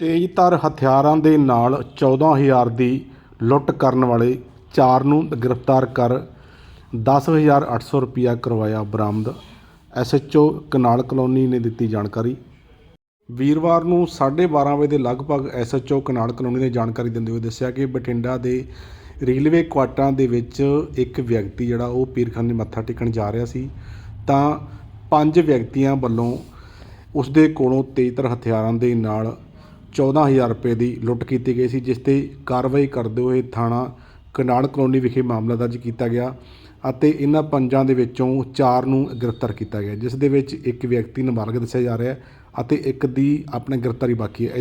ਤੇਜ਼ਧਾਰ ਹਥਿਆਰਾਂ ਦੇ ਨਾਲ 14000 ਦੀ ਲੁੱਟ ਕਰਨ ਵਾਲੇ ਚਾਰ ਨੂੰ ਗ੍ਰਿਫਤਾਰ ਕਰ 10800 ਰੁਪਇਆ ਕਰਵਾਇਆ ਬਰਾਮਦ। ਐਸਐਚਓ ਕਨਾਲ ਕਲੋਨੀ ਨੇ ਦਿੱਤੀ ਜਾਣਕਾਰੀ। ਵੀਰਵਾਰ ਨੂੰ 12:30 ਵਜੇ ਦੇ ਲਗਭਗ ਐਸਐਚਓ ਕਨਾਲ ਕਲੋਨੀ ਨੇ ਜਾਣਕਾਰੀ ਦਿੰਦੇ ਹੋਏ ਦੱਸਿਆ ਕਿ ਬਠਿੰਡਾ ਦੇ ਰੇਲਵੇ ਕੁਆਟਰਾਂ ਦੇ ਵਿੱਚ ਇੱਕ ਵਿਅਕਤੀ ਜਿਹੜਾ ਉਹ ਪੀਰਖਾਨੇ ਮੱਥਾ ਟੇਕਣ ਜਾ ਰਿਹਾ ਸੀ। ਤਾਂ ਪੰਜ ਵਿਅਕਤੀਆਂ ਵੱਲੋਂ ਉਸ ਦੇ ਕੋਲੋਂ ਤੇਜ਼ਤਰ ਹਥਿਆਰਾਂ ਦੇ ਨਾਲ 14000 ਰੁਪਏ ਦੀ ਲੁੱਟ ਕੀਤੀ ਗਈ ਸੀ, ਜਿਸ ਤੇ ਕਾਰਵਾਈ ਕਰਦੇ ਹੋਏ ਥਾਣਾ ਕਨਾਲ ਕਲੋਨੀ ਵਿਖੇ ਮਾਮਲਾ ਦਰਜ ਕੀਤਾ ਗਿਆ ਅਤੇ ਇਹਨਾਂ ਪੰਜਾਂ ਦੇ ਵਿੱਚੋਂ ਚਾਰ ਨੂੰ ਗ੍ਰਿਫਤਾਰ ਕੀਤਾ ਗਿਆ, ਜਿਸ ਦੇ ਵਿੱਚ ਇੱਕ ਵਿਅਕਤੀ ਨਾਬਾਲਗ ਦੱਸਿਆ ਜਾ ਰਿਹਾ ਹੈ ਅਤੇ ਇੱਕ ਦੀ ਆਪਣੇ ਗ੍ਰਿਫਤਾਰੀ ਬਾਕੀ ਹੈ।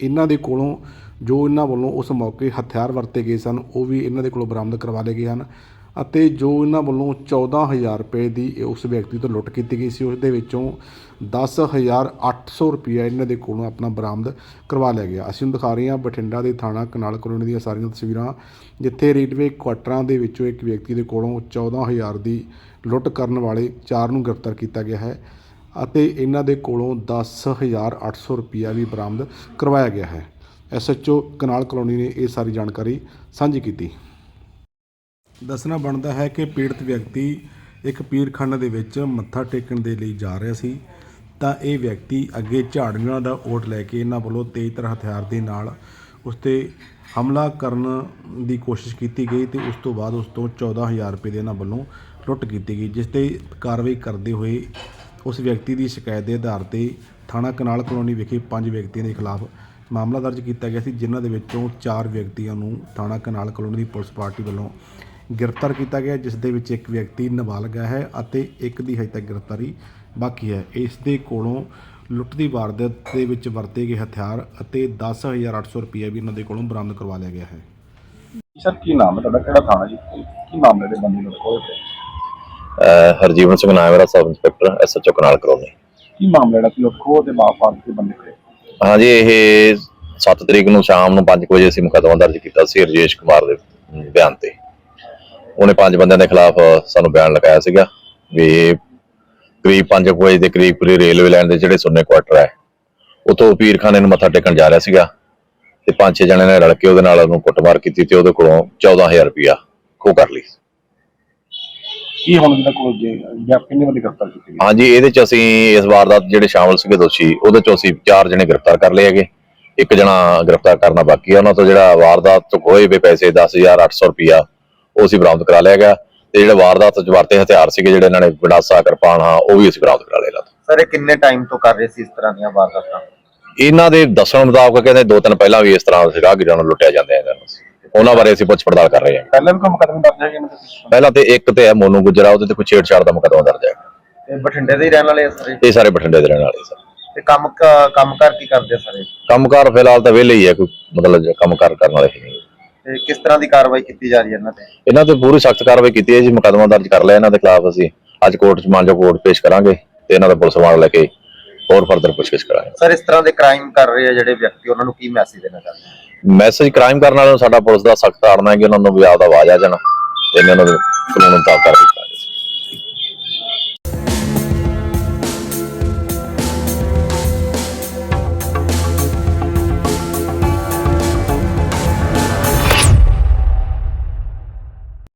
ਇਹਨਾਂ ਦੇ ਕੋਲੋਂ ਜੋ ਇਹਨਾਂ ਵੱਲੋਂ ਉਸ ਮੌਕੇ ਹਥਿਆਰ ਵਰਤੇ ਗਏ ਸਨ, ਉਹ ਵੀ ਇਹਨਾਂ ਦੇ ਕੋਲੋਂ ਬਰਾਮਦ ਕਰਵਾ ਲਏ ਗਏ ਹਨ ਅਤੇ ਜੋ ਇਹਨਾਂ ਵੱਲੋਂ 14000 ਰੁਪਏ ਦੀ ਉਸ ਵਿਅਕਤੀ ਤੋਂ ਲੁੱਟ ਕੀਤੀ ਗਈ ਸੀ ਉਸ ਦੇ ਵਿੱਚੋਂ 10800 ਰੁਪਇਆ ਇਹਨਾਂ ਦੇ ਕੋਲੋਂ ਆਪਣਾ ਬਰਾਮਦ ਕਰਵਾ ਲਿਆ ਗਿਆ। ਅਸੀਂ ਹੁਣ ਦਿਖਾ ਰਹੇ ਹਾਂ ਬਠਿੰਡਾ ਦੇ ਥਾਣਾ ਕਨਾਲ ਕਲੋਨੀ ਦੀਆਂ ਸਾਰੀਆਂ ਤਸਵੀਰਾਂ, ਜਿੱਥੇ ਰੇਲਵੇ ਕੁਆਟਰਾਂ ਦੇ ਵਿੱਚੋਂ ਇੱਕ ਵਿਅਕਤੀ ਦੇ ਕੋਲੋਂ 14000 ਦੀ ਲੁੱਟ ਕਰਨ ਵਾਲੇ ਚਾਰ ਨੂੰ ਗ੍ਰਿਫਤਾਰ ਕੀਤਾ ਗਿਆ ਹੈ। ਅਤੇ ਇਹਨਾਂ ਦੇ ਕੋਲੋਂ 10800 ਰੁਪਇਆ ਵੀ ਬਰਾਮਦ ਕਰਵਾਇਆ ਗਿਆ ਹੈ। ਐਸਐਚਓ ਕਨਾਲ ਕਲੋਨੀ ਨੇ ਇਹ ਸਾਰੀ ਜਾਣਕਾਰੀ ਸਾਂਝੀ ਕੀਤੀ। ਦੱਸਣਾ ਬਣਦਾ ਹੈ ਕਿ ਪੀੜਤ ਵਿਅਕਤੀ ਇੱਕ ਪੀਰਖਾਨੇ ਦੇ ਵਿੱਚ ਮੱਥਾ ਟੇਕਣ ਦੇ ਲਈ ਜਾ ਰਿਹਾ ਸੀ, ਤਾਂ ਇਹ ਵਿਅਕਤੀ ਅੱਗੇ ਝਾੜੂਆਂ ਦਾ ਓਟ ਲੈ ਕੇ ਇਹਨਾਂ ਵੱਲੋਂ ਤੇਜ਼ਤਰ ਹਥਿਆਰ ਦੇ ਨਾਲ ਉਸ ਤੇ ਹਮਲਾ ਕਰਨ ਦੀ ਕੋਸ਼ਿਸ਼ ਕੀਤੀ ਗਈ ਤੇ ਉਸ ਤੋਂ ਬਾਅਦ ਉਸ ਤੋਂ 14000 ਰੁਪਏ ਦੇ ਇਹਨਾਂ ਵੱਲੋਂ ਲੁੱਟ ਕੀਤੀ ਗਈ, ਜਿਸ ਤੇ ਕਾਰਵਾਈ ਕਰਦੇ ਹੋਏ ਉਸ ਵਿਅਕਤੀ ਦੀ ਸ਼ਿਕਾਇਤ ਦੇ ਆਧਾਰ ਤੇ ਥਾਣਾ ਕਨਾਲ ਕਲੋਨੀ ਵਿਖੇ ਪੰਜ ਵਿਅਕਤੀਆਂ ਦੇ ਖਿਲਾਫ ਮਾਮਲਾ ਦਰਜ ਕੀਤਾ ਗਿਆ ਸੀ, ਜਿਨ੍ਹਾਂ ਦੇ ਵਿੱਚੋਂ ਚਾਰ ਵਿਅਕਤੀਆਂ ਨੂੰ ਥਾਣਾ ਕਨਾਲ ਕਲੋਨੀ ਦੀ ਪੁਲਿਸ ਪਾਰਟੀ ਵੱਲੋਂ ਗ੍ਰਿਫਤਾਰ ਕੀਤਾ ਗਿਆ, ਜਿਸ ਦੇ ਵਿੱਚ ਇੱਕ ਵਿਅਕਤੀ ਨਾਬਾਲਗ ਹੈ ਅਤੇ ਇੱਕ ਦੀ ਹਜੇ ਤੱਕ ਗ੍ਰਿਫਤਾਰੀ ਬਾਕੀ ਹੈ। ਇਸ ਦੇ ਕੋਲੋਂ ਲੁੱਟ ਦੀ ਵਾਰਦਾਤ ਦੇ ਵਿੱਚ ਵਰਤੇ ਗਏ ਹਥਿਆਰ ਅਤੇ 10800 ਰੁਪਏ ਵੀ ਇਹਨਾਂ ਦੇ ਕੋਲੋਂ ਬਰਾਮਦ ਕਰਵਾ ਲਿਆ ਗਿਆ ਹੈ। ਸਰ, ਕੀ ਨਾਮ ਹੈ ਤੁਹਾਡਾ? ਕਿਹੜਾ ਥਾਣਾ ਜੀ? ਕੀ ਮਾਮਲੇ ਦੇ ਬੰਦੇ ਨੂੰ? ਕੋਲ ਹਰਜੀਵਨ ਸਿੰਘ ਨਾਮ ਮੇਰਾ sub inspector SHO Kanal colony. ਕੀ ਮਾਮਲਾ ਜਿਹੜਾ ਸੀ? ਲੁੱਟਖੋ ਦੇ ਬਾਪਾਰ ਦੇ ਬੰਦੇ ਖੜੇ। ਹਾਂਜੀ ਇਹ 7 ਤਰੀਕ ਨੂੰ ਸ਼ਾਮ ਨੂੰ 5 ਵਜੇ ਅਸੀਂ ਮੁਕੱਦਮਾ ਦਰਜ ਕੀਤਾ ਸੀ ਰਜੇਸ਼ ਕੁਮਾਰ ਦੇ ਬਿਆਨ ਤੇ। ਉਹਨੇ ਪੰਜ ਬੰਦਿਆਂ ਦੇ ਖਿਲਾਫ ਸਾਨੂੰ ਬਿਆਨ ਲਗਾਇਆ ਸੀਗਾ ਵੀ ਕਰੀਬ 5 ਵਜੇ ਦੇ ਕਰੀਬ ਪੂਰੀ ਰੇਲਵੇ ਲਾਈਨ ਦੇ ਜਿਹੜੇ ਸੁੰਨੇ ਕੁਆਟਰ ਹੈ ਉਤੋਂ ਪੀਰਖਾਨੇ ਨੂੰ ਮੱਥਾ ਟੇਕਣ ਜਾ ਰਿਹਾ ਸੀਗਾ ਤੇ ਪੰਜ ਛੇ ਜਣੇ ਨੇ ਰਲ ਕੇ ਉਹਦੇ ਨਾਲ ਉਹਨੂੰ ਕੁੱਟਮਾਰ ਕੀਤੀ ਤੇ ਉਹਦੇ ਕੋਲੋਂ 14000 ਰੁਪਇਆ ਖੋਹ ਕਰ ਲਈ। ਕੀ ਹੁਣ ਜਿਹੜਾ ਕੋਲ ਜੇ ਜਾਂ ਕਿੰਨੇ ਬੰਦੇ ਗ੍ਰਿਫਤਾਰ ਕੀਤੇ ਗਏ? ਹਾਂਜੀ ਇਹਦੇ ਚ ਅਸੀਂ ਇਸ ਵਾਰਦਾਤ ਜਿਹੜੇ ਸ਼ਾਮਲ ਸੀਗੇ ਦੋਸ਼ੀ ਉਹਦੇ ਚ ਅਸੀਂ ਚਾਰ ਜਣੇ ਗ੍ਰਿਫਤਾਰ ਕਰ ਲਏ ਹੈਗੇ। ਇੱਕ ਜਣਾ ਗ੍ਰਿਫਤਾਰ ਕਰਨਾ ਬਾਕੀ ਹੈ ਉਹਨਾਂ ਤੋਂ ਜਿਹੜਾ ਵਾਰਦਾਤ ਤੋਂ ਖੋਏ ਵੇ ਪੈਸੇ 10800 ਰੁਪਿਆ ਉਹ ਅਸੀਂ ਬਰਾਮਦ ਕਰਾ ਲਿਆ ਹੈਗਾ। ਤੇ ਜਿਹੜੇ ਵਾਰਦਾਤ ਚ ਵਰਤੇ ਹਥਿਆਰ ਸੀਗੇ ਜਿਹੜੇ ਇਹਨਾਂ ਨੇ ਗੰਡਾਸਾ ਕਿਰਪਾਨਾਂ ਉਹ ਵੀ ਅਸੀਂ ਬਰਾਮਦ ਕਰਾ ਤੋਂ। ਸਰ ਇਹ ਕਿੰਨੇ ਟਾਈਮ ਤੋਂ ਕਰ ਰਹੇ ਸੀ ਇਸ ਤਰ੍ਹਾਂ ਦੀਆਂ ਵਾਰਦਾਤਾਂ? ਇਹਨਾਂ ਦੇ ਦੱਸਣ ਮੁਤਾਬਕ ਕਹਿੰਦੇ ਦੋ ਤਿੰਨ ਪਹਿਲਾਂ ਵੀ ਇਸ ਤਰ੍ਹਾਂ ਸੀਗਾ ਕਿ ਨੂੰ ਲੁੱਟਿਆ ਜਾਂਦੇ ਆ ਇਹਨਾਂ ਨੂੰ। ਉਹਨਾਂ ਬਾਰੇ ਅਸੀਂ ਪੁੱਛ ਪੜਤਾਲ ਕਰ ਰਹੇ ਹਾਂ। ਪਹਿਲਾਂ ਵੀ ਕੋਈ ਮੁਕੱਦਮਾ ਦਰਜ ਹੈ ਇਹਨਾਂ ਦੇ ਪਹਿਲਾਂ ਤੇ ਇੱਕ ਤੇ ਹੈ ਮੋਨੂ ਗੁਜਰਾ ਉਹਦੇ ਤੇ ਕੋਈ ਛੇੜਛਾੜ ਦਾ ਮੁਕੱਦਮਾ ਦਰਜ ਹੈ। ਤੇ ਬਠਿੰਡੇ ਦੇ ਹੀ ਰਹਿਣ ਵਾਲੇ ਆ ਸਾਰੇ? ਇਹ ਸਾਰੇ ਬਠਿੰਡੇ ਦੇ ਰਹਿਣ ਵਾਲੇ ਸਰ। ਤੇ ਕੰਮ ਕੰਮਕਾਰ ਕੀ ਕਰਦੇ ਆ ਸਾਰੇ? ਕੰਮਕਾਰ ਫਿਲਹਾਲ ਤਾਂ ਵਿਹਲੇ ਹੀ ਹੈ ਕੋਈ ਮਤਲਬ ਕੰਮਕਾਰ ਕਰਨ ਵਾਲੇ ਹੈ ਨਹੀਂ। ਤੇ ਕਿਸ ਤਰ੍ਹਾਂ ਦੀ ਕਾਰਵਾਈ ਕੀਤੀ ਜਾ ਰਹੀ ਹੈ ਇਹਨਾਂ ਤੇ? ਇਹਨਾਂ ਤੇ ਪੂਰੀ ਸਖਤ ਕਾਰਵਾਈ ਕੀਤੀ ਹੈ ਜੀ ਮੁਕੱਦਮਾ ਦਰਜ ਕਰ ਲਿਆ ਇਹਨਾਂ ਦੇ ਖਿਲਾਫ ਅਸੀਂ। ਅੱਜ ਕੋਰਟ 'ਚ ਮਾਨਜੋ ਕੋਰਟ ਪੇਸ਼ ਕਰਾਂਗੇ ਤੇ ਇਹਨਾਂ ਦਾ ਪੁਲਿਸ ਵਾਲ ਲੈ ਕੇ ਹੋਰ ਫਰਦਰ ਪੁੱਛਗਿੱਛ ਕਰਾਂਗੇ। ਸਰ ਇਸ ਤਰ੍ਹਾਂ ਦੇ ਕ੍ਰਾਈਮ ਕਰ ਰਹੇ ਆ ਜਿਹੜੇ ਵਿਅਕਤੀ ਉਹਨਾਂ ਨੂੰ ਕੀ ਮੈਸੇਜ ਦੇਣਾ ਚਾਹੁੰਦੇ ਮੈਸੇਜ ਕ੍ਰਾਈਮ ਕਰਨ ਵਾਲਿਆਂ ਨੂੰ ਸਾਡਾ ਪੁਲਿਸ ਦਾ ਸਖਤ ਆੜਨਾ ਹੈ ਕਿ ਉਹਨਾਂ ਨੂੰ ਵੀ ਆਪਦਾ ਆਵਾਜ਼ ਆ ਜਾਣਾ ਤੇ ਇਹਨਾਂ ਨੂੰ ਕਾਨੂੰਨ ਮੁਤਾਬਕ ਕਰ ਦਿੱਤਾ।